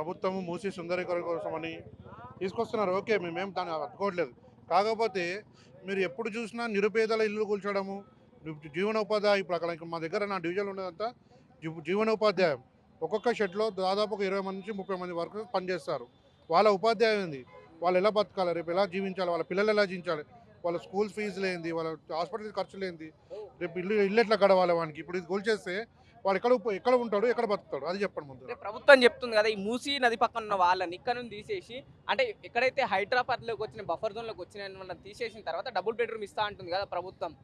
ప్రభుత్వం మూసి సుందరీకరణ కోసమని తీసుకొస్తున్నారు. ఓకే మేమేం దాన్ని అడ్డుకోవట్లేదు. కాకపోతే మీరు ఎప్పుడు చూసినా నిరుపేదల ఇల్లు కూల్చడము జీవనోపాధ్యాయ ఇప్పుడు అక్కడ మా దగ్గర నా డివిజన్ ఉన్నదంతా జీవనోపాధ్యాయం. ఒక్కొక్క షెడ్లో దాదాపు ఒక ఇరవై మంది నుంచి ముప్పై మంది వరకు పనిచేస్తారు. వాళ్ళ ఉపాధ్యాయం ఏంది? వాళ్ళు ఎలా బతకాలి? రేపు ఎలా జీవించాలి? వాళ్ళ పిల్లలు ఎలా జీవించాలి? వాళ్ళ స్కూల్ ఫీజులు ఏంది? వాళ్ళ హాస్పిటల్ ఖర్చులు ఏంది? రేపు ఇల్లు ఇల్లు ఎట్లా గడవాలి వానికి? ఇప్పుడు ఇది కూల్చేస్తే వాడు ఎక్కడ ఎక్కడ ఉంటాడు ఎక్కడ బతుకుతాడు అది చెప్పండి ముందు. ప్రభుత్వం చెప్తుంది కదా ఈ మూసీ నది పక్కన ఉన్న వాళ్ళని ఇక్కడ నుంచి తీసేసి అంటే ఎక్కడైతే హైదరాబాద్లోకి వచ్చిన బఫర్ జోన్లోకి వచ్చిన తీసేసిన తర్వాత డబుల్ బెడ్రూమ్ ఇస్తా అంటుంది కదా ప్రభుత్వం.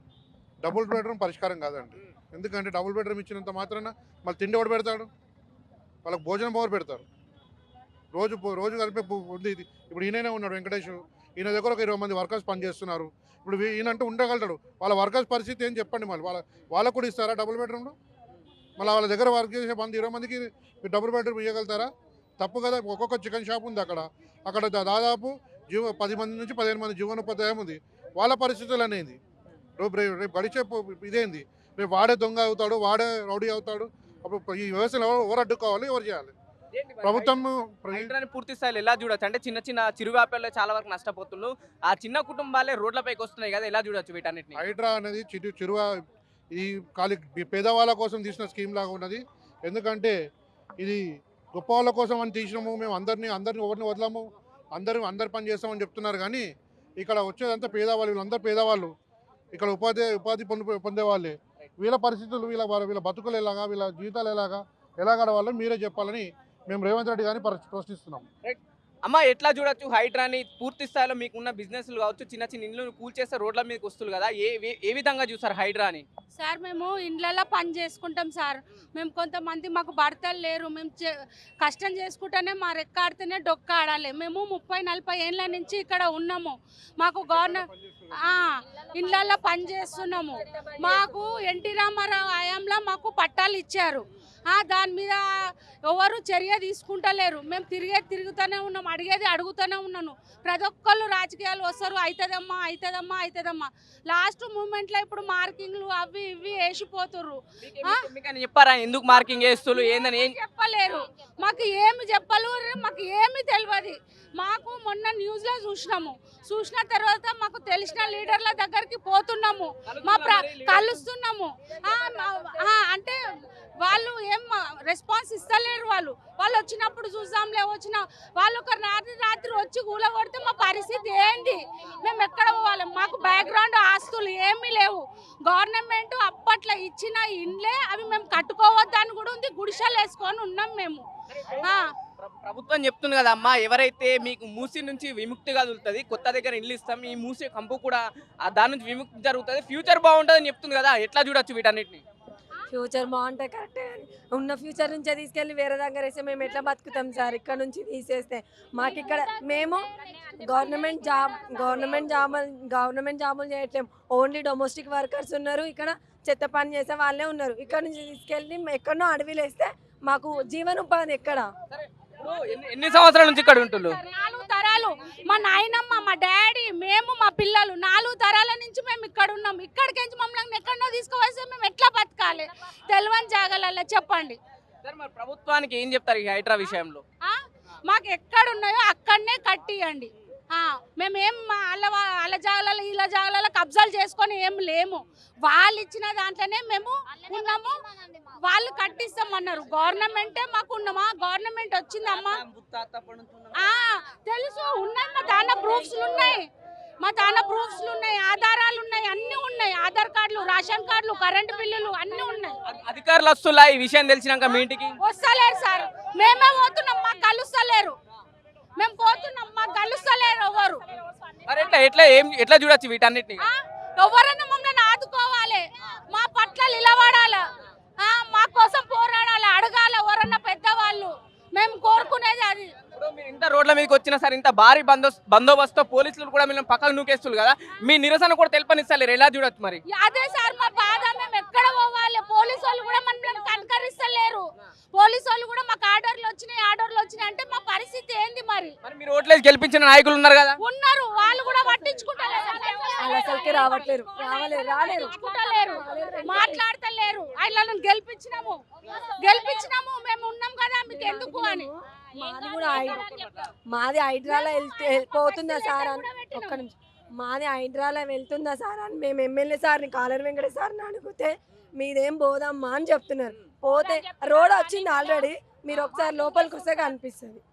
డబుల్ బెడ్రూమ్ పరిష్కారం కాదండి. ఎందుకంటే డబుల్ బెడ్రూమ్ ఇచ్చినంత మాత్రాన మళ్ళీ తిండి ఎవడు పెడతాడు? వాళ్ళకి భోజనం పవర్ పెడతారు? రోజు రోజు కలిపి ఉంది ఇది. ఇప్పుడు ఈయననే ఉన్నాడు వెంకటేష్. ఈయన దగ్గర ఒక ఇరవై మంది వర్కర్స్ పనిచేస్తున్నారు. ఇప్పుడు వీ- ఈయన అంటూ ఉండగలుగుతాడు. వాళ్ళ వర్కర్స్ పరిస్థితి ఏం చెప్పండి మళ్ళీ వాళ్ళ వాళ్ళకు కూడా ఇస్తారా డబుల్ బెడ్రూమ్లో? మళ్ళీ వాళ్ళ దగ్గర వర్క్ చేసే మంది ఇరవై మందికి మీరు డబుల్ బెడ్రూమ్ ఇవ్వగలుగుతారా తప్పు కదా ఒక్కొక్క చికెన్ షాప్ ఉంది అక్కడ. అక్కడ దాదాపు జీవ పది మంది నుంచి పదిహేను మంది జీవనోపాధ్యాయం ఉంది. వాళ్ళ పరిస్థితులు అనేది రేపు రేపు రేపు గడిచే ఇదేంది రేపు వాడే దొంగ అవుతాడు వాడే రౌడీ అవుతాడు. అప్పుడు ఈ వ్యవస్థలో ఎవరు ఎవరు అడ్డుకోవాలి ఎవరు చేయాలి? ప్రభుత్వం పూర్తి స్థాయిలో ఎలా చూడొచ్చు? అంటే చిన్న చిన్న చిరు వ్యాపారులు చాలా వరకు నష్టపోతున్నారు ఆ చిన్న కుటుంబాలే రోడ్లపైకి వస్తున్నాయి కదా ఎలా చూడొచ్చు వీటన్నిటిని? హైడ్రా అనేది చిరు చిరువ ఈ కాలి పేదవాళ్ళ కోసం తీసిన స్కీమ్ లాగా ఉన్నది. ఎందుకంటే ఇది గొప్ప వాళ్ళ కోసం అని తీసినాము మేము అందరినీ అందరిని ఎవరిని వదలము అందరూ అందరు పని చేస్తామని చెప్తున్నారు కానీ ఇక్కడ వచ్చేదంతా పేదవాళ్ళు వీళ్ళందరూ పేదవాళ్ళు. ఇక్కడ ఉపాధి ఉపాధి పొందు పొందేవాళ్ళే. వీళ్ళ పరిస్థితులు వీళ్ళ వీళ్ళ బతుకులు ఎలాగా వీళ్ళ జీవితాలు ఎలాగా ఎలా గడవాలో మీరే చెప్పాలని మేము రేవంత్ రెడ్డి గారిని ప్రశ్నిస్తున్నాం. అమ్మ ఎట్లా చూడొచ్చు? హైడ్రాని పూర్తి స్థాయిలో మీకున్న బిజినెస్లు కావచ్చు చిన్న చిన్న ఇండ్లు కూల్చేస్తే రోడ్ల మీదకి వస్తుంది కదా? ఏ ఏ- విధంగా చూస్తారు హైడ్రాని సార్ మేము ఇండ్లలో పని చేసుకుంటాం సార్. మేము కొంతమంది మాకు భర్తలు లేరు. మేము చే- కష్టం చేసుకుంటేనే మా రెక్కాడితేనే డొక్క ఆడాలి. మేము ముప్పై నలభై ఏళ్ళ నుంచి ఇక్కడ ఉన్నాము. మాకు గవర్నర్ ఇండ్లలో పని చేస్తున్నాము. మాకు ఎన్టీ రామారావు హయాంలో మాకు పట్టాలు ఇచ్చారు. దాని మీద ఎవరు చర్య తీసుకుంటలేరు. మేము తిరిగే తిరుగుతూనే ఉన్నాం. అడిగేది అడుగుతూనే ఉన్నాను. ప్రతి ఒక్కళ్ళు రాజకీయాలు వస్తారు అవుతుందమ్మా అవుతుందమ్మా అవుతుందమ్మా లాస్ట్ మూమెంట్లో ఇప్పుడు మార్కింగ్లు అవి ఇవి వేసిపోతుర్రు. చెప్పారా? ఎందుకు మార్కింగ్ చేస్తున్నారు ఏందని? చెప్పలేరు. మాకు ఏమి చెప్పలేరు మాకు ఏమి తెలియదు మాకు మొన్న న్యూస్లో చూసినాము. చూసిన తర్వాత మాకు తెలిసిన లీడర్ల దగ్గరికి పోతున్నాము. మా కలుస్తున్నాము అంటే వాళ్ళు ఏం రెస్పాన్స్ ఇస్తలేరు వాళ్ళు. వాళ్ళు వచ్చినప్పుడు చూసాంలే వచ్చిన వాళ్ళు ఒక రాత్రి రాత్రి వచ్చి కూలగొడితే మా పరిస్థితి ఏంది మేము ఎక్కడ పోవాలి? మాకు బ్యాక్గ్రౌండ్ ఆస్తులు ఏమీ లేవు. గవర్నమెంట్ అప్పట్లో ఇచ్చిన ఇండ్లే అవి మేము కట్టుకోవద్దని కూడా ఉంది. గుడిసెలు వేసుకొని ఉన్నాం మేము. ప్రభుత్వం చెప్తుంది కదా అమ్మా ఎవరైతే మీకు మూసి నుంచి విముక్తి కదులుతుంది కొత్త దగ్గర ఇల్లు ఇస్తాం ఈ మూసి కంపు కూడా దాని నుంచి విముక్తి జరుగుతుంది ఫ్యూచర్ బాగుంటుంది అని చెప్తుంది కదా ఎట్లా చూడొచ్చు వీటన్నిటిని? ఫ్యూచర్ బాగుంటుంది కరెక్టే కానీ ఉన్న ఫ్యూచర్ నుంచే తీసుకెళ్ళి వేరే దగ్గర వేస్తే మేము ఎట్లా బతుకుతాం సార్? ఇక్కడ నుంచి తీసేస్తే మాకు ఇక్కడ మేము గవర్నమెంట్ జాబ్ గవర్నమెంట్ జాబులు గవర్నమెంట్ జాబులు చేయట్లేము ఓన్లీ డొమెస్టిక్ వర్కర్స్ ఉన్నారు ఇక్కడ చెత్త పని చేసే వాళ్ళే ఉన్నారు. ఇక్కడ నుంచి తీసుకెళ్ళి ఎక్కడనో అడవిలు వేస్తే మాకు జీవనోపాధి ఎక్కడ? ఎన్ని- సంవత్సరాల నుంచి ఇక్కడ ఉంటున్నారు తరాలు మా నాయనమ్మ మా డాడీ మేము మా పిల్లలు నాలుగు తరాల నుంచి మేము ఇక్కడ ఉన్నాం. ఇక్కడికి మమ్మల్ని ఎక్కడనో తీసుకువస్తే మేము ఎట్లా బతకాలి? తెలియని జాగాలలో చెప్పండి. ప్రభుత్వానికి ఏం చెప్తారు ఈ హైడ్రా విషయంలో? మాకు ఎక్కడ ఉన్నాయో అక్కడనే కట్టియండి. మేమేం మా వాళ్ళ వాళ్ళ జాగాలలో వీళ్ళ జాగాలలో కబ్జాలు చేసుకొని ఏం లేము. వాళ్ళు ఇచ్చిన దాంట్లోనే మేము ఉన్నాము. వాళ్ళు కట్టిస్తామన్నారు. గవర్నమెంటే మాకు ఉన్నామా గవర్నమెంట్ వచ్చిందమ్మా. తెలుసు. ఉన్నాయి. మా దాన ప్రూఫ్స్ ఉన్నాయి. మా దాన ప్రూఫ్స్ ఉన్నాయి. ఆధారాలు ఉన్నాయి. అన్ని ఉన్నాయి. ఆధార్ కార్డులు రేషన్ కార్డులు కరెంటు బిల్లులు అన్ని ఉన్నాయి. అధి- అధికారులు వస్తున్నా ఈ విషయం తెలిసినాక మీ ఇంటికి? వస్తలేరు సార్. మేమే పోతున్నాం. మాకు కలుస్తలేరు. మేము పోతున్నాం. మాకు కలుస్తలేరు ఎవరు. మరి ఎట్లా ఎట్లా ఏం ఎట్లా చూడొచ్చు వీటన్నిటిని? ఆ? ఎవరన్నా మమ్మల్ని ఆదుకోవాలి మా పట్ల నిలబడాలి ఆ, మా కోసం పోరాడాలి అడగాలి ఎవరన్నా పెద్దవాళ్ళు మేము కోరుకునేది అది ఇప్పుడు మీరు ఇంత రోడ్ల మీదకి వచ్చినా సరే ఇంత భారీ బందో బందోబస్తు పోలీసులు కూడా మిమ్మల్ని పక్కకు నూకేస్తున్నారు కదా మీ నిరసన కూడా తెలుపనిస్తలేరు ఎలా చూడొచ్చు మరి? అదే సార్ మా బాధ మేము ఎక్కడ పోవాలి? పోలీసు వాళ్ళు కూడా మనల్ని కనకరిస్తలేరు పోలీసు వాళ్ళు కూడా మాకు ఆర్డర్లు వచ్చినాయి ఆర్డర్లు వచ్చినాయి అంటే మా పరిస్థితి ఏంది మరి? మరి ఓట్లేసి గెలిపించిన నాయకులు ఉన్నారు కదా? ఉన్నారు వాళ్ళు కూడా వాళ్ళకి రావట్లేరు. రాలేరు. మాట్లాడతలేరు. ఆయన గెలిపించినాము. గెలిపించినాము మేము ఉన్నాం కదా మీకు ఎందుకు అని. మాది కూడా మాది హైడ్రాలో వెళ్తే పోతుందా సార్ అని ఒక్క నిమిషం. మాది హైడ్రాలో వెళ్తుందా సార్ అని మేము ఎమ్మెల్యే సార్ని కాలర్ వెంకట సార్ని అడిగితే మీదేం పోదమ్మా అని చెప్తున్నారు. పోతే రోడ్ వచ్చింది ఆల్రెడీ మీరు ఒకసారి లోపలికి వస్తే కనిపిస్తుంది.